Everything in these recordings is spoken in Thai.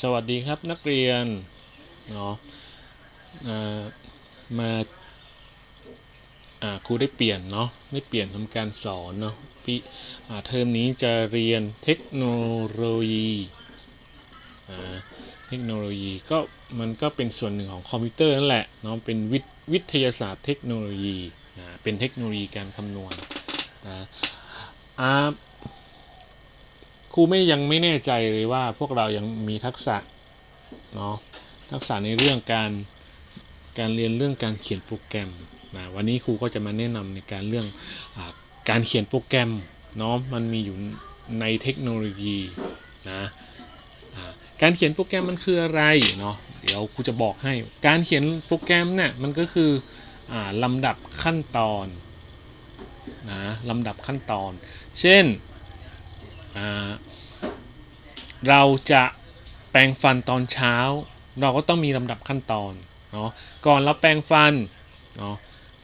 สวัสดีครับนักเรียนเนาะมาครูได้เปลี่ยนเนาะได้เปลี่ยนทำการสอนเนาะปีเทอมนี้จะเรียนเทคโนโลยีเทคโนโลยีก็มันก็เป็นส่วนหนึ่งของคอมพิวเตอร์นั่นแหละเนาะเป็นวิทวิทยาศาสตร์เทคโนโลยีเป็นเทคโนโลยีการคำนวณนะอ่า ครูไม่ยังไม่แน่ใจเลยว่าพวกเรายังมีทักษะเนาะทักษะในเรื่องการการเรียนเรื่องการเขียนโปรแกรมนะวันนี้ครูก็จะมาแนะนำในการเรื่องอการเขียนโปรแกรมเนาะมันมีอยู่ในเทคโนโลยีนะการเขียนโปรแกรมมันคืออะไรเนาะเดี๋ยวครูจะบอกให้ การเขียนโปรแกรมเนี่ยมันก็คืออลำดับขั้นตอนนะลำดับขั้นตอน เช่น เราจะแปรงฟันตอนเช้า เราก็ต้องมีลำดับขั้นตอนเนาะก่อนเราแปรงฟันเนาะ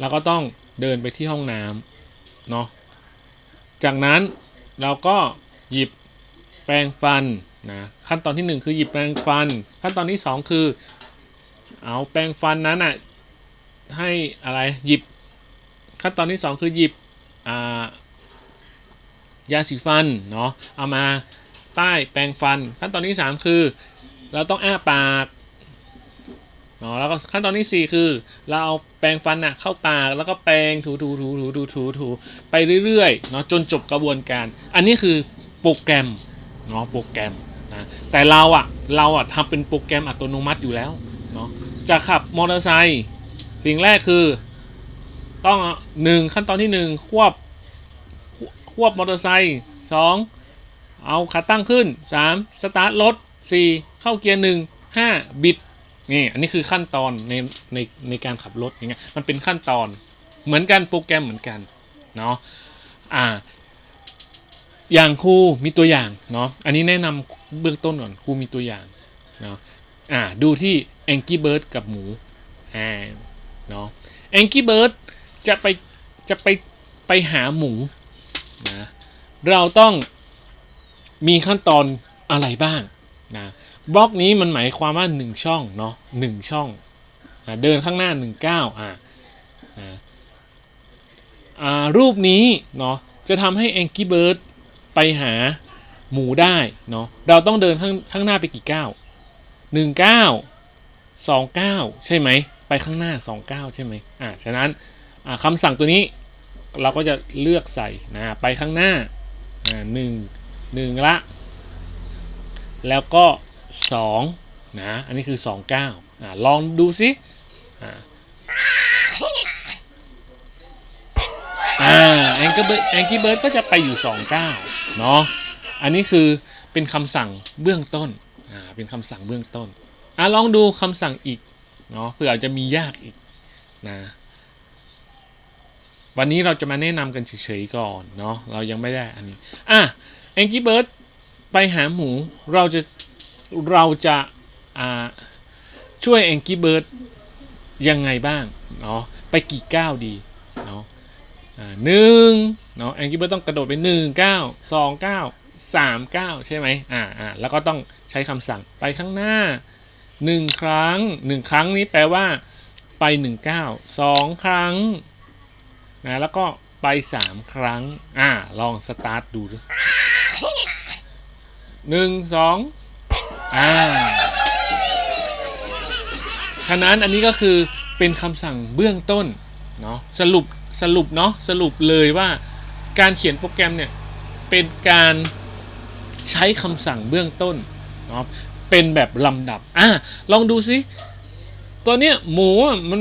เราก็ต้องเดินไปที่ห้องน้ำเนาะจากนั้นเราก็หยิบแปรงฟันนะขั้นตอนที่หนึ่งคือหยิบแปรงฟัน ขั้นตอนที่สองคือเอาแปรงฟันนั้นอะให้อะไรหยิบ ขั้นตอนที่สองคือหยิบอ่ายาสีฟันเนาะเอามา ใต้แปรงฟัน ขั้นตอนที่ 3 คือ เราต้องอ้าปากเนาะแล้วก็ขั้นตอนที่ 4 คือ เราเอาแปรงฟันน่ะเข้าปากแล้วก็แปรงถูถูถูถูถูถูถูไปเรื่อยๆเนาะจนจบกระบวนการ อันนี้คือโปรแกรมเนาะโปรแกรมนะแต่เราอะเราอะทำเป็นโปรแกรมอัตโนมัติอยู่แล้วเนาะจะขับมอเตอร์ไซค์สิ่งแรกคือต้องหนึ่งขั้นตอนที่หนึ่งควบควบมอเตอร์ไซค์สอง เอาขาตั้งขึ้นสามสตาร์ทรถสี่เข้าเกียร์หนึ่งห้าบิดนี่อันนี้คือขั้นตอนในในในการขับรถอย่างเงี้ยมันเป็นขั้นตอนเหมือนกันโปรแกรมเหมือนกันเนาะอ่า อย่างครูมีตัวอย่างเนาะอันนี้แนะนำเบื้องต้นก่อนครูมีตัวอย่างเนาะอ่าดูที่ Angry Bird กับหมูอ่าเนาะ Angry Bird จะไปจะไปไปหาหมูนะเราต้อง มีขั้นตอนอะไรบ้างนะบล็อกนี้มันหมายความว่า 1 ช่องเนาะหนึ่งช่องนะเดินข้างหน้า1ก้าวอ่านะอ่ารูปนี้เนาะจะทำให้ Angry Bird ไปหาหมูได้เนาะเราต้องเดินข้างข้างหน้าไปกี่ก้าวหนึ่งก้าสองก้าใช่ไหมไปข้างหน้าสองก้าใช่ไหมอ่าฉะนั้นคำสั่งตัวนี้เราก็จะเลือกใส่นะไปข้างหน้าอ่าหนึ่ง หนึ่งละ แล้วก็สองนะ อันนี้คือสองเก้าอ่าลองดูสิอ่าแองกี้เบิร์ดแองกี้เบิร์ดก็จะไปอยู่สองเก้าเนาะอันนี้คือเป็นคำสั่งเบื้องต้นอ่าเป็นคำสั่งเบื้องต้นอ่าลองดูคำสั่งอีกเนาะเผื่ออาจจะมียากอีกนะวันนี้เราจะมาแนะนำกันเฉยๆก่อนเนาะเรายังไม่ได้อันนี้อะ แองกี้เบิร์ดไปหาหมูเราจะเราจะาช่วยแองกี้เบิร์ดยังไงบ้างเนาะไปกี่ก้าวดีเนาะหนึ่งเนาะแองกี้เบิร์ดต้องกระโดดไปหนึ่งเก้าสองเก้าสามเก้าใช่ไหมอ่าอ่าแล้วก็ต้องใช้คำสั่งไปข้างหน้าหนึ่งครั้งหนึ่งครั้งนี้แปลว่าไปหนึ่งเก้าสองครั้งนะแล้วก็ไปสามครั้งอ่าลองสตาร์ทดูดิ หนึ่งสองอ่า ฉะนั้นอันนี้ก็คือเป็นคำสั่งเบื้องต้นเนาะสรุปสรุปเนาะสรุปเลยว่าการเขียนโปรแกรมเนี่ย เป็นการใช้คำสั่งเบื้องต้นเนาะเป็นแบบลำดับอ่าลองดูสิตัวเนี้ยหมูมัน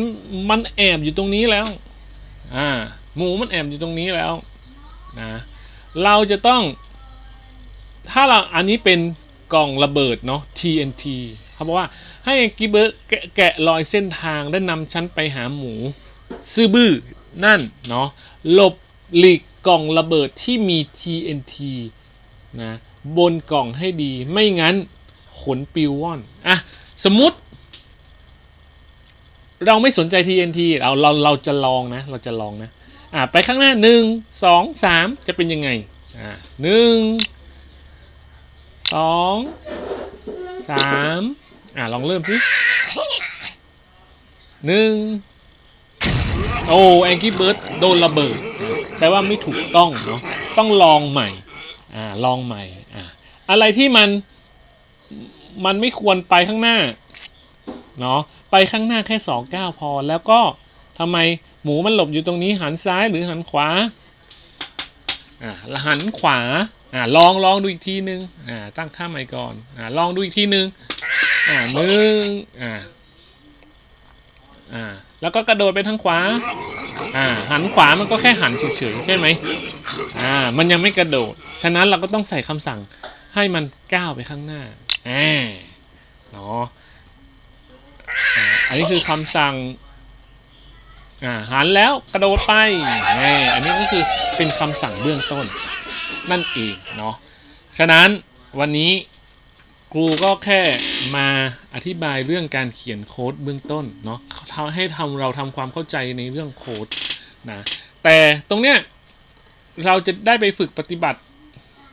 มันแอบอยู่ตรงนี้แล้วอ่าหมูมันแอบอยู่ตรงนี้แล้วนะเราจะต้อง ถ้าเราอันนี้เป็นกล่องระเบิดเนาะ TNT เขาบอกว่าให้กิเบิร์แกะแกะรอยเส้นทางและนำฉันไปหาหมู ซื่อบื้อนั่นเนาะหลบหลีกกล่องระเบิดที่มี TNT นะบนกล่องให้ดีไม่งั้นขนปิวว่อนอะสมมุติ เราไม่สนใจ TNT เราเราเราจะลองนะ เราจะลองนะอ่าไปข้างหน้าหนึ่งสองสามจะเป็นยังไงอ่าหนึ่ง สองสามอ่าลองเริ่มสิหนึ่งโอ้แองกี้เบิร์ดโดนระเบิดแปลว่าไม่ถูกต้องเนาะต้องลองใหม่ อ่า ลองใหม่อ่าอะไรที่มันมันไม่ควรไปข้างหน้าเนาะไปข้างหน้าแค่สองก้าวพอ แล้วก็ทำไมหมูมันหลบอยู่ตรงนี้หันซ้ายหรือหันขวาอ่าล้วหันขวา อ่าลองลองดูอีกทีนึงอ่าตั้งค่าใหม่ก่อนอ่าลองดูอีกทีนึงอ่าหนึ่งอ่าอ่าแล้วก็กระโดดไปทางขวาอ่าหันขวามันก็แค่หันเฉยๆใช่ไหมอ่ามันยังไม่กระโดด ฉะนั้นเราก็ต้องใส่คำสั่งให้มันก้าวไปข้างหน้าอ่าเนาะอันนี้คือคำสั่งอ่าหันแล้วกระโดดไป อันนี้ก็คือเป็นคำสั่งเบื้องต้น นั่นเองเนาะฉะนั้นวันนี้ครูก็แค่มาอธิบายเรื่องการเขียนโค้ดเบื้องต้นเนาะให้ทำเราทำความเข้าใจในเรื่องโค้ดนะแต่ตรงเนี้ยเราจะได้ไปฝึกปฏิบัติ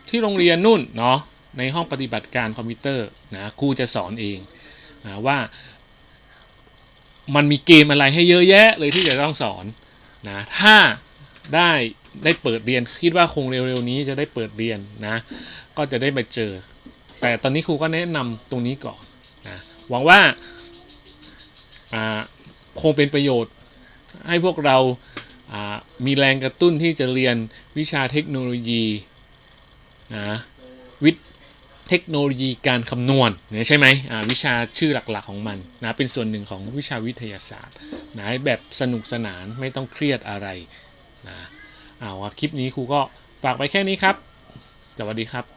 ที่โรงเรียนนู่นเนาะในห้องปฏิบัติการคอมพิวเตอร์นะครูจะสอนเองนะว่า มันมีเกมอะไรให้เยอะแยะเลยที่จะต้องสอนนะถ้า ได้ได้เปิดเรียนคิดว่าคงเร็วๆนี้จะได้เปิดเรียนนะ ก็จะได้มาเจอ แต่ตอนนี้ครูก็แนะนำตรงนี้ก่อนนะหวังว่าคงเป็นประโยชน์ให้พวกเรามีแรงกระตุ้นที่จะเรียนวิชาเทคโนโลยีนะวิทย์เทคโนโลยีการคำนวณเนี่ยใช่ไหมวิชาชื่อหลักๆของมันนะเป็นส่วนหนึ่งของวิชาวิทยาศาสตร์นะแบบสนุกสนานไม่ต้องเครียดอะไร นะเอาว่าคลิปนี้ครูก็ฝากไปแค่นี้ครับสวัสดีครับ